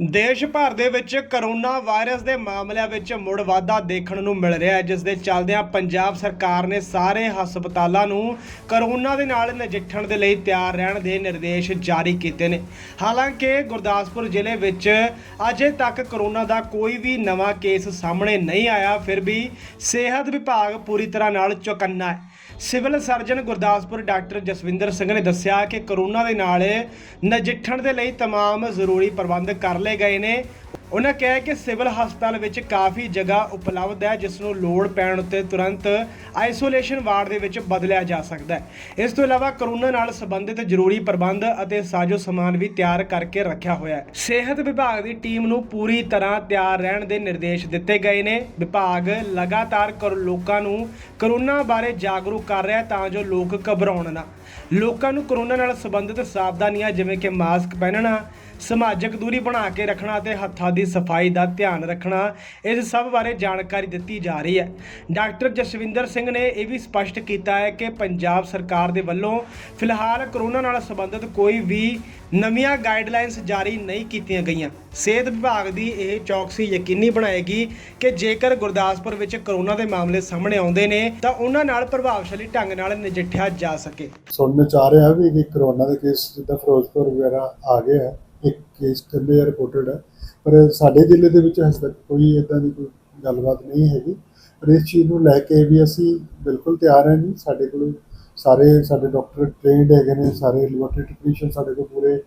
ਦੇਸ਼ ਭਰ ਦੇ ਵਿੱਚ ਕਰੋਨਾ ਵਾਇਰਸ ਦੇ ਮਾਮਲਿਆਂ ਵਿੱਚ ਮੁੜ ਵਾਧਾ ਦੇਖਣ ਨੂੰ ਮਿਲ ਰਿਹਾ ਹੈ ਜਿਸ ਦੇ ਚੱਲਦਿਆਂ ਪੰਜਾਬ ਸਰਕਾਰ ਨੇ ਸਾਰੇ ਹਸਪਤਾਲਾਂ ਨੂੰ ਕਰੋਨਾ ਦੇ ਨਾਲ ਨਜਿੱਠਣ ਦੇ ਲਈ ਤਿਆਰ ਰਹਿਣ ਦੇ ਨਿਰਦੇਸ਼ ਜਾਰੀ ਕੀਤੇ ਨੇ ਹਾਲਾਂਕਿ ਗੁਰਦਾਸਪੁਰ ਜ਼ਿਲ੍ਹੇ ਵਿੱਚ ਅਜੇ ਤੱਕ ਕਰੋਨਾ ਦਾ ਕੋਈ ਵੀ ਨਵਾਂ ਕੇਸ ਸਾਹਮਣੇ ਨਹੀਂ ਆਇਆ ਫਿਰ ਵੀ ਸਿਹਤ ਵਿਭਾਗ ਪੂਰੀ ਤਰ੍ਹਾਂ ਨਾਲ ਚੌਕੰਨਾ ਹੈ civil surgeon Gurdaspur doctor Jaswinder Singh ਨੇ ਦੱਸਿਆ ਕਿ ਕਰੋਨਾ ਦੇ ਨਾਲ ਨਜਿੱਠਣ ਦੇ ਲਈ तमाम ਜ਼ਰੂਰੀ ਪ੍ਰਬੰਧ ਕਰ ਲਏ ਗਏ ਨੇ। ਉਹਨਾਂ ਕਿਹਾ ਕਿ ਸਿਵਲ ਹਸਪਤਾਲ ਵਿੱਚ ਕਾਫੀ ਜਗ੍ਹਾ ਉਪਲਬਧ ਹੈ, ਜਿਸ ਨੂੰ ਲੋੜ ਪੈਣ ਉੱਤੇ ਤੁਰੰਤ ਆਈਸੋਲੇਸ਼ਨ ਵਾਰਡ ਦੇ ਵਿੱਚ ਬਦਲਿਆ ਜਾ ਸਕਦਾ ਹੈ। ਇਸ ਤੋਂ ਇਲਾਵਾ ਕਰੋਨਾ ਨਾਲ ਸੰਬੰਧਿਤ ਜ਼ਰੂਰੀ ਪ੍ਰਬੰਧ ਅਤੇ ਸਾਜ਼ੋ ਸਮਾਨ ਵੀ ਤਿਆਰ ਕਰਕੇ ਰੱਖਿਆ ਹੋਇਆ ਹੈ। ਸਿਹਤ ਵਿਭਾਗ ਦੀ ਟੀਮ ਨੂੰ ਪੂਰੀ ਤਰ੍ਹਾਂ ਤਿਆਰ ਰਹਿਣ ਦੇ ਨਿਰਦੇਸ਼ ਦਿੱਤੇ ਗਏ ਨੇ। ਵਿਭਾਗ ਲਗਾਤਾਰ ਕਰ ਲੋਕਾਂ ਨੂੰ ਕਰੋਨਾ ਬਾਰੇ ਜਾਗਰੂਕ ਕਰ ਰਿਹਾ ਤਾਂ ਜੋ ਲੋਕ ਘਬਰਾਉਣ ਨਾ। ਲੋਕਾਂ ਨੂੰ ਕਰੋਨਾ ਨਾਲ ਸੰਬੰਧਿਤ ਸਾਵਧਾਨੀਆਂ ਜਿਵੇਂ ਕਿ ਮਾਸਕ ਪਹਿਨਣਾ, ਸਮਾਜਿਕ ਦੂਰੀ ਬਣਾ ਕੇ ਰੱਖਣਾ ਅਤੇ ਹੱਥਾਂ ਦੀ ਸਫ਼ਾਈ ਦਾ ਧਿਆਨ ਰੱਖਣਾ ਇਸ ਸਭ ਬਾਰੇ ਜਾਣਕਾਰੀ ਦਿੱਤੀ ਜਾ ਰਹੀ ਹੈ। ਡਾਕਟਰ ਜਸਵਿੰਦਰ ਸਿੰਘ ਨੇ ਇਹ ਵੀ ਸਪਸ਼ਟ ਕੀਤਾ ਹੈ ਕਿ ਪੰਜਾਬ ਸਰਕਾਰ ਦੇ ਵੱਲੋਂ ਫਿਲਹਾਲ ਕਰੋਨਾ ਨਾਲ ਸੰਬੰਧਿਤ ਕੋਈ ਵੀ ਨਵੀਆਂ ਗਾਈਡਲਾਈਨਸ ਜਾਰੀ ਨਹੀਂ ਕੀਤੀਆਂ ਗਈਆਂ। ਸਿਹਤ ਵਿਭਾਗ ਦੀ ਇਹ ਚੌਕਸੀ ਯਕੀਨੀ ਬਣਾਏਗੀ ਕਿ ਜੇਕਰ ਗੁਰਦਾਸਪੁਰ ਵਿੱਚ ਕਰੋਨਾ ਦੇ ਮਾਮਲੇ ਸਾਹਮਣੇ ਆਉਂਦੇ ਨੇ, ਤਾਂ ਉਹਨਾਂ ਨਾਲ ਪ੍ਰਭਾਵਸ਼ਾਲੀ ਢੰਗ ਨਾਲ ਨਜਿੱਠਿਆ ਜਾ ਸਕੇ। ਸੁਣਨ ਚ ਆ ਰਿਹਾ ਵੀ ਕਿ ਕਰੋਨਾ ਦੇ ਕੇਸ ਜਿੱਦਾਂ ਫਿਰੋਜ਼ਪੁਰ ਵਗੈਰਾ ਆ ਗਏ ਹੈ ਇੱਕ ਕੇਸ ਕਹਿੰਦੇ ਰਿਪੋਰਟਡ ਹੈ ਪਰ ਸਾਡੇ ਜ਼ਿਲ੍ਹੇ ਦੇ ਵਿੱਚ ਹਜੇ ਤੱਕ ਕੋਈ ਇਦਾਂ ਦੀ ਕੋਈ ਗੱਲਬਾਤ ਨਹੀਂ ਹੈਗੀ। ਪਰ ਇਸ ਚੀਜ਼ ਨੂੰ ਲੈ ਕੇ ਵੀ ਅਸੀਂ ਬਿਲਕੁਲ ਤਿਆਰ ਹਾਂ ਜੀ। ਸਾਡੇ ਕੋਲ ਸਾਰੇ ਸਾਡੇ ਡਾਕਟਰ ਟ੍ਰੇਨਡ ਹੈਗੇ ਨੇ, ਸਾਰੇ ਲੈਬੋਰੇਟਰੀ ਟੈਕਨੀਸ਼ੀਅਨ ਸਾਡੇ ਕੋਲ ਪੂਰੇ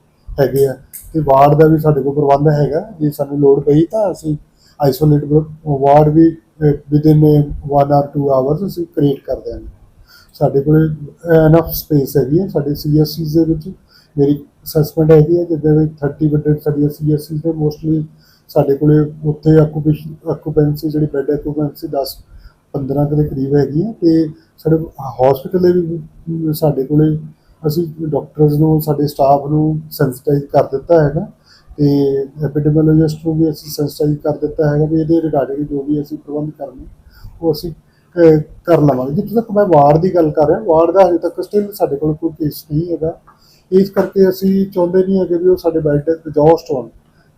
ਹੈਗੇ ਆ। ਤੇ ਵਾਰਡ ਦਾ ਵੀ ਸਾਡੇ ਕੋਲ ਪ੍ਰਬੰਧ ਹੈਗਾ। ਜੇ ਸਾਨੂੰ ਲੋੜ ਪਈ ਤਾਂ ਅਸੀਂ ਆਈਸੋਲੇਟ ਵਾਰਡ ਵੀ ਵਿਦਿਨ 1 ਆਰ 2 ਆਵਰਸ ਅਸੀਂ ਕ੍ਰੀਏਟ ਕਰ ਦਿਆਂਗੇ। ਸਾਡੇ ਕੋਲ ਐਨਫ ਸਪੇਸ ਹੈਗੀ ਹੈ ਸਾਡੇ ਸੀਐਸਸੀ ਦੇ ਵਿੱਚ ਮੇਰੀ ਅਸੈਸਮੈਂਟ ਹੈਗੀ ਹੈ ਜਿੱਦਾਂ ਵੀ 30 ਬੈੱਡ ਸਾਡੀਆਂ ਸੀਐਸਸੀ ਤੇ ਮੋਸਟਲੀ ਸਾਡੇ ਕੋਲੇ ਉੱਥੇ ਆਕੂਪੇਸ਼ਨ ਆਕੂਪੈਂਸੀ ਜਿਹੜੀ ਬੈੱਡ ਆਕੂਪੈਂਸੀ 10 15 ਕੁ ਦੇ ਕਰੀਬ ਹੈਗੀ ਹੈ ਤੇ ਸਾਡੇ ਹਸਪੀਟਲ ਦੇ ਵੀ, ਸਾਡੇ ਕੋਲੇ ਅਸੀਂ ਡਾਕਟਰਸ ਨੂੰ, ਸਾਡੇ ਸਟਾਫ ਨੂੰ ਸੈਂਸਿਟਾਈਜ਼ ਕਰ ਦਿੱਤਾ ਹੈਗਾ ਤੇ ਐਪੀਡੈਮੀਓਲੋਜਿਸਟ ਨੂੰ ਵੀ ਅਸੀਂ ਸੈਂਸਿਟਾਈਜ਼ ਕਰ ਦਿੱਤਾ ਹੈਗਾ ਵੀ ਇਹਦੇ ਰਿਗਾਰਡਿੰਗ ਜੋ ਵੀ ਅਸੀਂ ਪ੍ਰਬੰਧ ਕਰਨੇ, ਉਹ ਅਸੀਂ ਕਰ ਲਵਾਂਗੇ। ਜਿੱਥੇ ਤੱਕ ਮੈਂ ਵਾਰਡ ਦੀ ਗੱਲ ਕਰ ਰਿਹਾ, ਵਾਰਡ ਦਾ ਹਜੇ ਤੱਕ ਸਟਿਲ ਸਾਡੇ ਕੋਲ ਕੋਈ ਕੇਸ ਨਹੀਂ ਹੈਗਾ। ਇਸ ਕਰਕੇ ਅਸੀਂ ਚਾਹੁੰਦੇ ਨਹੀਂ ਹੈਗੇ ਵੀ ਉਹ ਸਾਡੇ ਬੈੱਡ ਐਗਜ਼ੌਸਟ ਹੋਣ,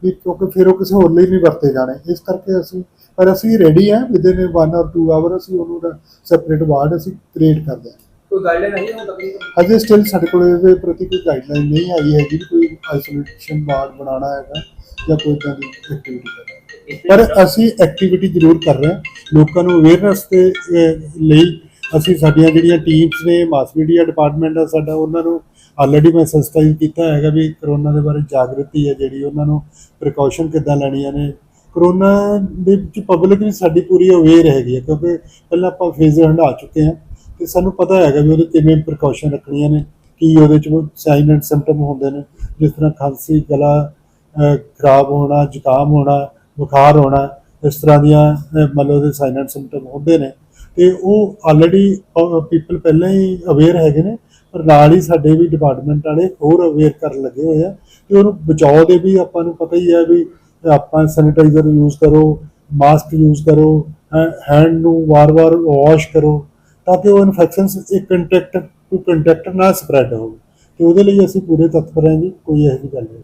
ਵੀ ਕਿਉਂਕਿ ਫਿਰ ਉਹ ਕਿਸੇ ਹੋਰ ਲਈ ਵੀ ਵਰਤੇ ਜਾਣੇ। ਇਸ ਕਰਕੇ ਅਸੀਂ, ਪਰ ਅਸੀਂ ਰੈਡੀ ਹਾਂ ਵਿਦਿਨ 1 ਔਰ 2 ਆਵਰ ਅਸੀਂ ਉਹਨੂੰ ਸੈਪਰੇਟ ਵਾਰਡ ਅਸੀਂ ਕ੍ਰੀਏਟ ਕਰਦੇ ਹਾਂ। ਕੋਈ ਗਾਈਡਲਾਈਨ ਨਹੀਂ ਹੁਣ ਤੱਕ? ਅਜੇ ਸਟਿਲ ਸਾਡੇ ਕੋਲ ਇਹਦੇ ਪ੍ਰਤੀ ਕੋਈ ਗਾਈਡਲਾਈਨ ਨਹੀਂ ਆਈ ਹੈਗੀ ਵੀ ਕੋਈ ਆਈਸੋਲੇਸ਼ਨ ਵਾਰਡ ਬਣਾਉਣਾ ਹੈਗਾ ਜਾਂ ਕੋਈ ਇਦਾਂ ਦੀ ਐਕਟੀਵਿਟੀ ਕਰਨਾ। ਪਰ ਅਸੀਂ ਐਕਟੀਵਿਟੀ ਜ਼ਰੂਰ ਕਰ ਰਹੇ ਹਾਂ। ਲੋਕਾਂ ਨੂੰ ਅਵੇਅਰਨੈਸ ਦੇ ਲਈ ਅਸੀਂ ਸਾਡੀਆਂ ਜਿਹੜੀਆਂ ਟੀਮਸ ਨੇ ਮਾਸ ਮੀਡੀਆ ਡਿਪਾਰਟਮੈਂਟ ਆ ਸਾਡਾ ਉਹਨਾਂ ਨੂੰ ਆਲਰੇਡੀ ਮੈਂ ਸੈਂਸਿਟਾਈਜ਼ ਕੀਤਾ ਹੈਗਾ ਵੀ ਕਰੋਨਾ ਦੇ ਬਾਰੇ ਜਾਗਰਤੀ ਹੈ ਜਿਹੜੀ ਉਹਨਾਂ ਨੂੰ ਪ੍ਰੀਕਾਸ਼ਨ ਕਿੱਦਾਂ ਲੈਣੀਆਂ ਨੇ। ਕਰੋਨਾ ਦੇ ਵਿੱਚ ਪਬਲਿਕ ਵੀ ਸਾਡੀ ਪੂਰੀ ਅਵੇਅਰ ਹੈਗੀ ਹੈ ਕਿਉਂਕਿ ਪਹਿਲਾਂ ਆਪਾਂ ਫੇਜ਼ ਹੰਢਾ ਚੁੱਕੇ ਹਾਂ। ਤੇ ਸਾਨੂੰ ਪਤਾ ਹੈਗਾ ਵੀ ਉਹਦੇ ਕਿਵੇਂ ਪ੍ਰੀਕਾਸ਼ਨ ਰੱਖਣੀਆਂ ਨੇ, ਕੀ ਉਹਦੇ ਚ ਸਾਈਨ ਐਂਡ ਸਿੰਪਟਮ ਹੁੰਦੇ ਨੇ, ਜਿਸ ਤਰ੍ਹਾਂ ਖਾਂਸੀ, ਗਲਾ ਖਰਾਬ ਹੋਣਾ, ਜ਼ੁਕਾਮ ਹੋਣਾ, ਬੁਖਾਰ ਹੋਣਾ, ਇਸ ਤਰ੍ਹਾਂ ਦੀਆਂ ਮਤਲਬ ਉਹਦੇ ਸਾਈਨ ਐਂਡ ਸਿੰਪਟਮ ਹੁੰਦੇ ਨੇ। ਤੇ ਉਹ ਆਲਰੇਡੀ ਪੀਪਲ ਪਹਿਲਾਂ ਹੀ ਅਵੇਅਰ ਹੈਗੇ ਨੇ, ਪਰ ਨਾਲ ਹੀ ਸਾਡੇ ਵੀ ਡਿਪਾਰਟਮੈਂਟ ਵਾਲੇ ਹੋਰ ਅਵੇਅਰ ਕਰਨ ਲੱਗੇ ਹੋਏ ਆ। ਤੇ ਉਹਨੂੰ ਬਚਾਓ ਦੇ ਵੀ ਆਪਾਂ ਨੂੰ ਪਤਾ ਹੀ ਹੈ ਵੀ ਆਪਾਂ ਸੈਨੀਟਾਈਜ਼ਰ ਯੂਜ਼ ਕਰੋ ਮਾਸਕ ਯੂਜ਼ ਕਰੋ ਹੈਂਡ ਨੂੰ ਵਾਰ-ਵਾਰ ਵਾਸ਼ ਕਰੋ। ਤਾਂ ਕਿ ਉਹ ਇਨਫੈਕਸ਼ਨ ਇੱਕ ਕੰਟੈਕਟ ਟੂ ਕੰਟੈਕਟ ਨਾ ਸਪਰੈਡ ਹੋਵੇ। ਤੇ ਉਹਦੇ ਲਈ ਅਸੀਂ ਪੂਰੇ ਤਤਪਰ ਹਾਂ ਜੀ, ਕੋਈ ਇਹੋ ਜਿਹੀ ਗੱਲ ਨਹੀਂ।